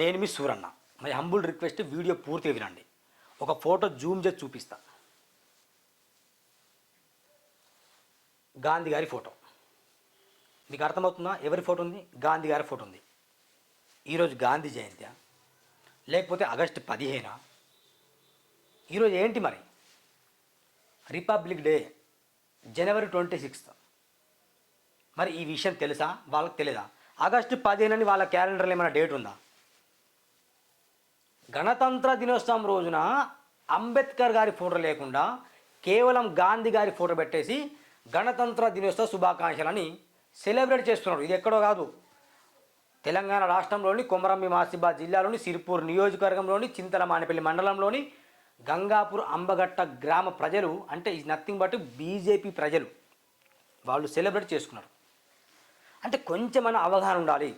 నేను మీ Suranna. My humble request video పూర్తిగా వినండి. ఒక ఫోటో జూమ్ చేసి చూపిస్తా. గాంధీ గారి ఫోటో. మీకు అర్థమవుతుందా? ఎవరి ఫోటో ఉంది? గాంధీ గారి ఫోటో ఉంది. ఈరోజు గాంధీ జయంతి. లేకపోతే ఆగస్టు పదిహేనా? ఈరోజు ఏంటి మరి? Republic Day January twenty sixth. మరి ఈ విషయం తెలుసా? వాళ్ళకి తెలియదా ఆగస్టు పదిహేను అని వాళ్ళ క్యాలెండర్లో ఏమైనా డేట్ ఉందా? గణతంత్ర దినోత్సవం రోజున అంబేద్కర్ గారి ఫోటో లేకుండా కేవలం గాంధీ గారి ఫోటో పెట్టేసి గణతంత్ర దినోత్సవ శుభాకాంక్షలని సెలబ్రేట్ చేస్తున్నారు. ఇది ఎక్కడో కాదు. తెలంగాణ రాష్ట్రంలోని కొమరంబి మాసిబా జిల్లాలోని సిరిపూర్ నియోజకవర్గంలోని చింతల మానేపల్లి మండలంలోని గంగాపూర్ అంబగట్ట గ్రామ ప్రజలు అంటే ఇది నథింగ్ బట్ బీజేపీ ప్రజలు వాళ్ళు సెలబ్రేట్ చేసుకున్నారు. అంటే కొంచెమైనా అవగాహన ఉండాలి.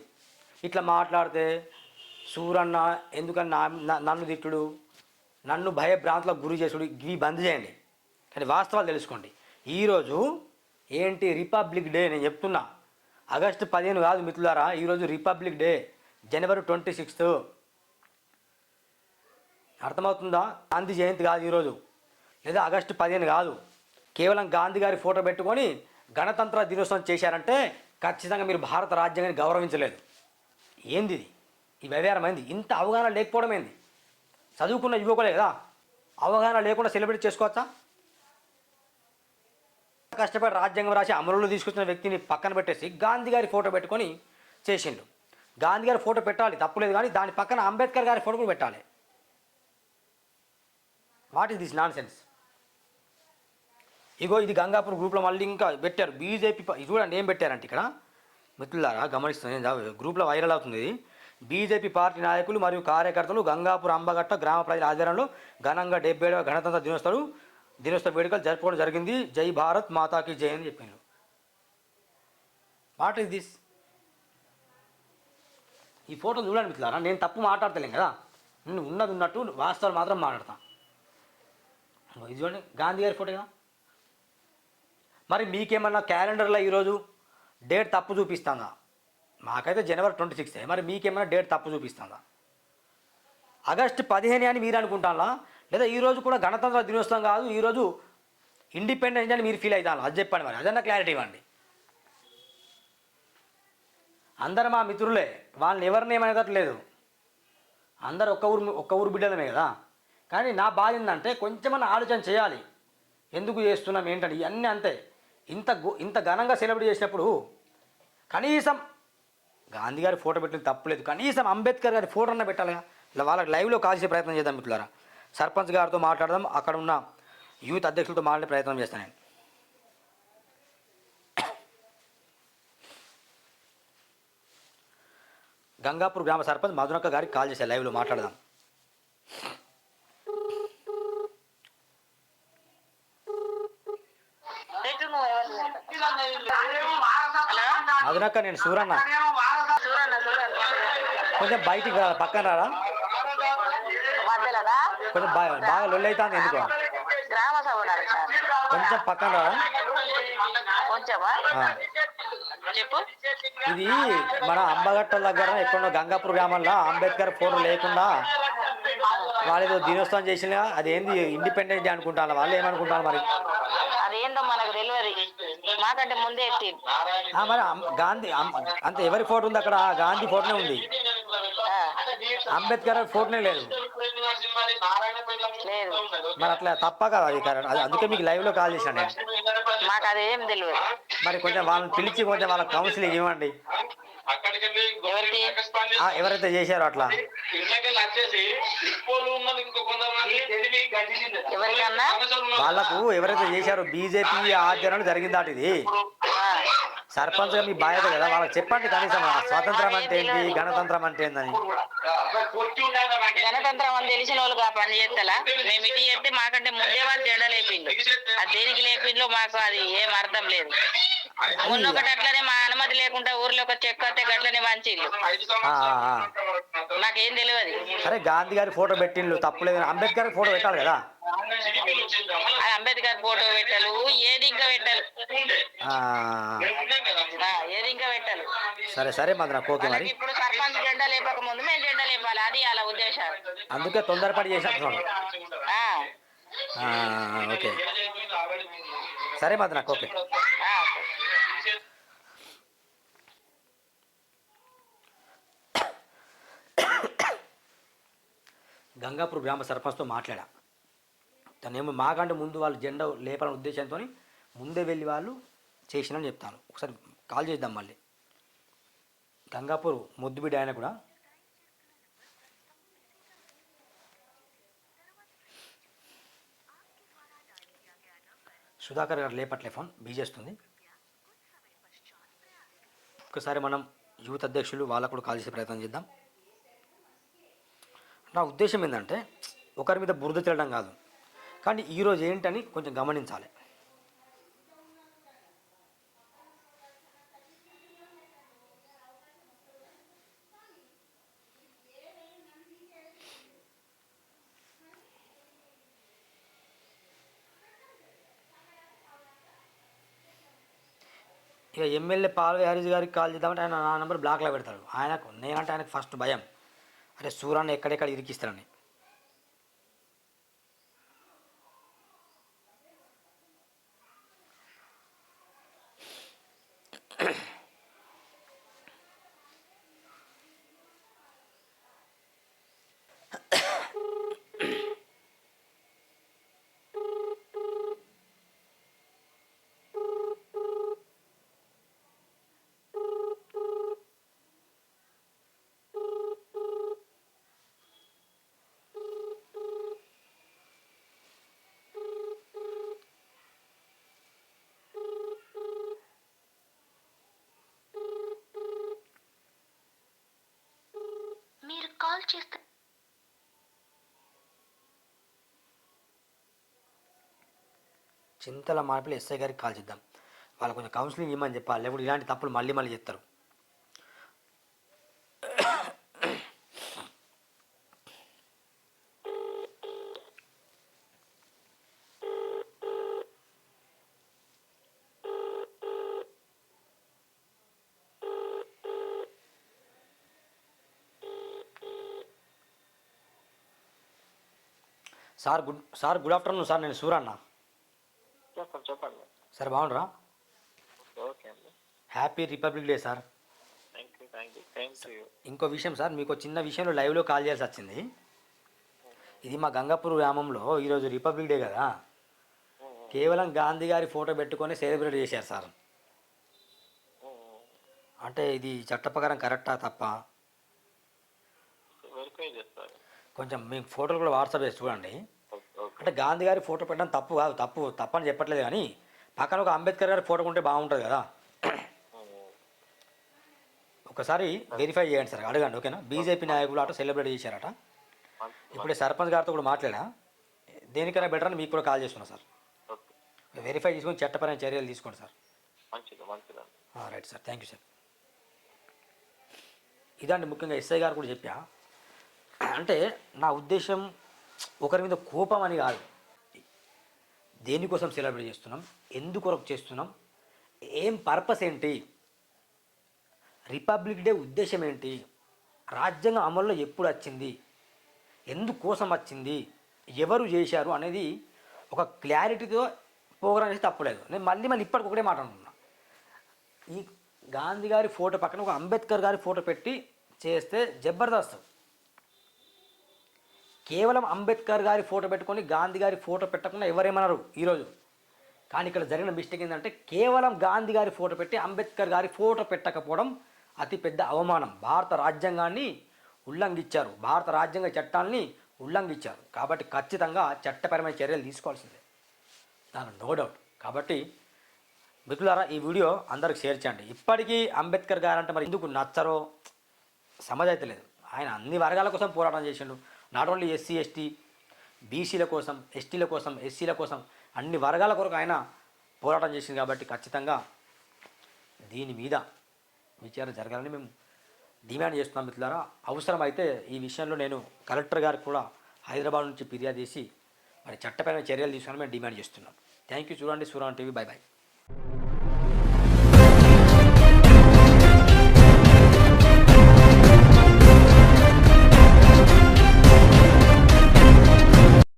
ఇట్లా మాట్లాడితే సూరన్న ఎందుకన్నా నన్ను తిట్టుడు? నన్ను భయభ్రాంతులకు గురి చేసుడు? ఇవి బంద్ చేయండి. కానీ వాస్తవాలు తెలుసుకోండి. ఈరోజు ఏంటి రిపబ్లిక్ డే నేను చెప్తున్నా. ఆగస్టు పదిహేను కాదు మిత్రులారా ఈరోజు Republic Day January twenty sixth. అర్థమవుతుందా? గాంధీ జయంతి కాదు ఈరోజు. లేదా ఆగస్టు పదిహేను కాదు. కేవలం గాంధీ గారి ఫోటో పెట్టుకొని గణతంత్ర దినోత్సవం చేశారంటే ఖచ్చితంగా మీరు భారత రాజ్యాంగాన్ని గౌరవించలేదు. ఏంది ఇది? ఈ వ్యవహారమైంది ఇంత అవగాహన లేకపోవడం ఏంది? చదువుకున్న యువకులే కదా అవగాహన లేకుండా సెలబ్రేట్ చేసుకోవచ్చా? కష్టపడి రాజ్యాంగం రాసి అమలులో తీసుకొచ్చిన వ్యక్తిని పక్కన పెట్టేసి గాంధీ గారి ఫోటో పెట్టుకొని చేసిండు. గాంధీ గారి ఫోటో పెట్టాలి తప్పులేదు కానీ దాని పక్కన అంబేద్కర్ గారి ఫోటో కూడా పెట్టాలి. What is this nonsense ఇగో ఇది గంగాపూర్ గ్రూప్లో మళ్ళీ ఇంకా పెట్టారు. బీజేపీ ఇది చూడండి ఏం పెట్టారంటే ఇక్కడ? మిత్రులారా గమనిస్తుంది గ్రూప్లో వైరల్ అవుతుంది. ఇది. బీజేపీ పార్టీ నాయకులు మరియు కార్యకర్తలు గంగాపూర్ అంబగట్ట గ్రామ ప్రజల ఆధ్వర్యంలో ఘనంగా డెబ్బై ఏడవ గణతంత్ర దినోత్సవం దినోత్సవ వేడుకలు జరుపుకోవడం జరిగింది. జై భారత్ మాతాకి జై అని చెప్పిండ్రు వాట్ ఈస్ దిస్ ఈ ఫోటో చూడండి మిత్రులారా నేను తప్పు మాట్లాడతలేను కదా. నేను ఉన్నది ఉన్నట్టు వాస్తవాలు మాత్రం మాట్లాడతాను ఇది చూడండి గాంధీ గారి ఫోటో కదా. మరి మీకేమన్నా క్యాలెండర్లో ఈరోజు డేట్ తప్పు చూపిస్తుందా? మాకైతే జనవరి ట్వంటీ సిక్స్ మరి మీకేమైనా డేట్ తప్పు చూపిస్తుందా? ఆగస్టు పదిహేను అని మీరు అనుకుంటారా లేదా ఈరోజు కూడా గణతంత్ర దినోత్సవం కాదు ఈరోజు ఇండిపెండెన్స్ అని మీరు ఫీల్ అవుతాను అది చెప్పండి మరి. అదన్నా క్లారిటీ ఇవ్వండి. అందరు మా మిత్రులే వాళ్ళని ఎవరిని ఏమనేటట్లేదు అందరు ఒక్క ఊరు ఒక్క ఊరు బిడ్డలమే కదా. కానీ నా బాధ ఏంటంటే కొంచెమన్నా ఆలోచన చేయాలి. ఎందుకు చేస్తున్నాం ఏంటంటే ఇవన్నీ అంతే. ఇంత ఇంత ఘనంగా సెలబ్రేట్ చేసినప్పుడు కనీసం గాంధీ గారి ఫోటో పెట్టిన తప్పులేదు కనీసం అంబేద్కర్ గారి ఫోటో అన్న పెట్టాలి? ఇలా వాళ్ళకి లైవ్లో కాల్చే ప్రయత్నం చేద్దాం మిత్రులారా. సర్పంచ్ గారితో మాట్లాడదాం అక్కడ ఉన్న యూత్ అధ్యక్షులతో మాట్లాడే ప్రయత్నం చేస్తాను నేను. గంగాపూర్ గ్రామ సర్పంచ్ మధునక్క గారికి కాల్ చేశారు లైవ్లో మాట్లాడదాం. మధునక్క నేను సూరన్న. కొంచెం బయటికి రా పక్కన రారా? కొంచెం బాగా బాగా లొల్లి అవుతుంది ఎందుకో? గ్రామ సభ నడుస్తుంది. కొంచెం పక్కన రారా. చెప్పు. ఇది మన అంబగట్ట దగ్గర ఎక్కడో గంగాపూర్ గ్రామంలో అంబేద్కర్ ఫోటో లేకుండా వాళ్ళు ఏదో దినోత్సవం చేసిన అదేంది ఇండిపెండెన్స్ డే అనుకుంటాను వాళ్ళు ఏమనుకుంటారు మరి? అదేందో మనకు తెలియదు మాకంటే ముందే మరి గాంధీ అంత ఎవరి ఫోటో ఉంది అక్కడ? గాంధీ ఫోటోనే ఉంది. అంబేద్కర్ ఫోటోనే లేదు. మరి అట్లా తప్ప కదా అది కరెక్ట్. అది అందుకే మీకు లైవ్లో కాల్ చేశాను నేను. మాకు అదేం తెలియదు మరి కొంచెం వాళ్ళని పిలిచి కొంచెం వాళ్ళ కౌన్సిలింగ్ ఇవ్వండి. ఎవరైతే చేశారో అట్లా. వాళ్ళకు ఎవరైతే చేశారో బీజేపీ ఆధ్వర్యంలో జరిగిందాట ఇది. ఆ, సర్పంచ్గా మీ బాధ్యత కదా. వాళ్ళకి చెప్పండి కనీసం స్వాతంత్రం అంటే ఏంటి గణతంత్రం అంటే ఏందని. అని తెలిసిన ఆ పని చేస్తలా? మేము ఇటు చేస్తే మాకంటే ముందే వాళ్ళు జెండా లేపిండు. అది దేనికి లేపిండో మాకు అది ఏం అర్థం లేదు. మొన్న ఒకటి అట్లనే మా అనుమతి లేకుండా ఊర్లో ఒక చెక్క వస్తే గట్లనే ఆ, ఆ, ఆ. నాకేం తెలియదు అరే గాంధీ గారి ఫోటో పెట్టిండ్రు తప్పులేదు అంబేద్కర్ ఫోటో పెట్టాలి కదా? అంబేద్కర్ ఫోటో పెట్టలు ఏది ఇంకా పెట్టలు? ఏది ఇంకా పెట్టలు? సరే సరే మాది నాకు ఓకే మరి. ఇప్పుడు సర్పంచ్ జెండా లేపక ముందు మేము జెండా లేపాలి అది అలా ఉద్దేశాలు అందుకే తొందరపడి ఆ, ఓకే. సరే మాది నాకు ఓకే. గంగాపూర్ గ్రామ సర్పంచ్తో మాట్లాడా? తనేమో మాకంటే ముందు వాళ్ళు జెండా లేపాలనే ఉద్దేశంతో ముందే వెళ్ళి వాళ్ళు చేసినని చెప్తాను ఒకసారి కాల్ చేద్దాం మళ్ళీ. గంగాపూర్ ముద్దుబిడ్డ ఆయన కూడా. సుధాకర్ గారు లేపట్లే ఫోన్ బీజేస్తుంది ఒకసారి మనం యూత్ అధ్యక్షులు వాళ్ళకు కూడా కాల్ చేసే ప్రయత్నం చేద్దాం. నా ఉద్దేశం ఏంటంటే ఒకరి మీద బురద తిరగడం కాదు. కానీ ఈరోజు ఏంటని కొంచెం గమనించాలి. ఇక ఎమ్మెల్యే పాల్వే హరీష్ గారికి కాల్ చేద్దామంటే ఆయన నా నెంబర్ బ్లాక్లో పెడతాడు. ఆయనకు నేనంటే ఆయనకు ఫస్ట్ భయం. అరే సూరాన్ని ఎక్కడెక్కడ ఇరికిస్తారని. కాల్ చింతల మార్పులు ఎస్ఐ గారికి కాల్ చేద్దాం. వాళ్ళు కొంచెం కౌన్సిలింగ్ ఇవ్వమని చెప్పాలి. లేకపోతే ఇలాంటి తప్పులు మళ్ళీ మళ్ళీ చేస్తారు. Sir good sir good afternoon sir నేను సూరన్న చెప్పండి చెప్పండి. Sir బాగుండరా? Happy Republic Day sir. ఇంకో విషయం సార్ మీకు చిన్న విషయంలో లైవ్లో కాల్ చేయాల్సి వచ్చింది. ఇది మా గంగాపూర్ గ్రామంలో ఈరోజు రిపబ్లిక్ డే కదా. కేవలం గాంధీ గారి ఫోటో పెట్టుకొని సెలబ్రేట్ చేశారు సార్. అంటే ఇది చట్ట ప్రకారం కరెక్టా తప్ప? కొంచెం మీకు ఫోటోలు కూడా వాట్సాప్ చేసి చూడండి. అంటే గాంధీ గారి ఫోటో పెట్టడం తప్పు కాదు తప్పు తప్పని చెప్పట్లేదు కానీ పక్కన ఒక అంబేద్కర్ గారి ఫోటో ఉంటే బాగుంటుంది కదా. ఒకసారి వెరిఫై చేయండి సార్ అడగండి ఓకేనా? బీజేపీ నాయకులు అట సెలబ్రేట్ చేశారట. ఇప్పుడే సర్పంచ్ గారితో కూడా మాట్లాడా? దేనికైనా బెటర్ అని మీకు కూడా కాల్ చేస్తున్నా సార్. వెరిఫై చేసుకొని చట్టపరమైన చర్యలు తీసుకోండి sir. Right sir thank you sir. ఇదండి ముఖ్యంగా ఎస్ఐ గారు కూడా చెప్పా. అంటే నా ఉద్దేశం ఒకరి మీద కోపం అని కాదు. దేనికోసం సెలబ్రేట్ చేస్తున్నాం? ఎందుకొరకు చేస్తున్నాం? ఏం పర్పస్ ఏంటి? రిపబ్లిక్ డే ఉద్దేశం ఏంటి? రాజ్యాంగం అమల్లో ఎప్పుడు వచ్చింది? ఎందుకోసం వచ్చింది? ఎవరు చేశారు అనేది ఒక క్లారిటీతో ప్రోగ్రామ్ చేసి తప్పలేదు. నేను మళ్ళీ మళ్ళీ ఇప్పటికి ఒకటే మాట అంటున్నా ఈ గాంధీ గారి ఫోటో పక్కన ఒక అంబేద్కర్ గారి ఫోటో పెట్టి చేస్తే జబర్దస్త్. కేవలం అంబేద్కర్ గారి ఫోటో పెట్టుకొని గాంధీ గారి ఫోటో పెట్టకుండా ఎవరేమన్నారు ఈరోజు? కానీ ఇక్కడ జరిగిన మిస్టేక్ ఏంటంటే కేవలం గాంధీ గారి ఫోటో పెట్టి అంబేద్కర్ గారి ఫోటో పెట్టకపోవడం అతిపెద్ద అవమానం. భారత రాజ్యాంగాన్ని ఉల్లంఘించారు. భారత రాజ్యాంగ చట్టాన్ని ఉల్లంఘించారు. కాబట్టి ఖచ్చితంగా చట్టపరమైన చర్యలు తీసుకోవాల్సిందే. దాని నో డౌట్. కాబట్టి మిత్రులారా ఈ వీడియో అందరికి షేర్ చేయండి. ఇప్పటికీ అంబేద్కర్ గారు అంటే మరి ఎందుకు నచ్చరో సమజ్ అయితే లేదు. ఆయన అన్ని వర్గాల కోసం పోరాటం చేసిండు. నాట్ ఓన్లీ ఎస్సీ ఎస్టీ బీసీల కోసం ఎస్టీల కోసం ఎస్సీల కోసం అన్ని వర్గాల కొరకు ఆయన పోరాటం చేసింది కాబట్టి ఖచ్చితంగా దీని మీద విచారణ జరగాలని మేము డిమాండ్ చేస్తున్నాం మిత్రులారా. అవసరమైతే ఈ విషయంలో నేను కలెక్టర్ గారికి కూడా హైదరాబాద్ నుంచి ఫిర్యాదు చేసి మరి చట్టపరమైన చర్యలు తీసుకోవాలని మేము డిమాండ్ చేస్తున్నాం. థ్యాంక్ యూ చూడండి సూరాన్ టీవీ బై బాయ్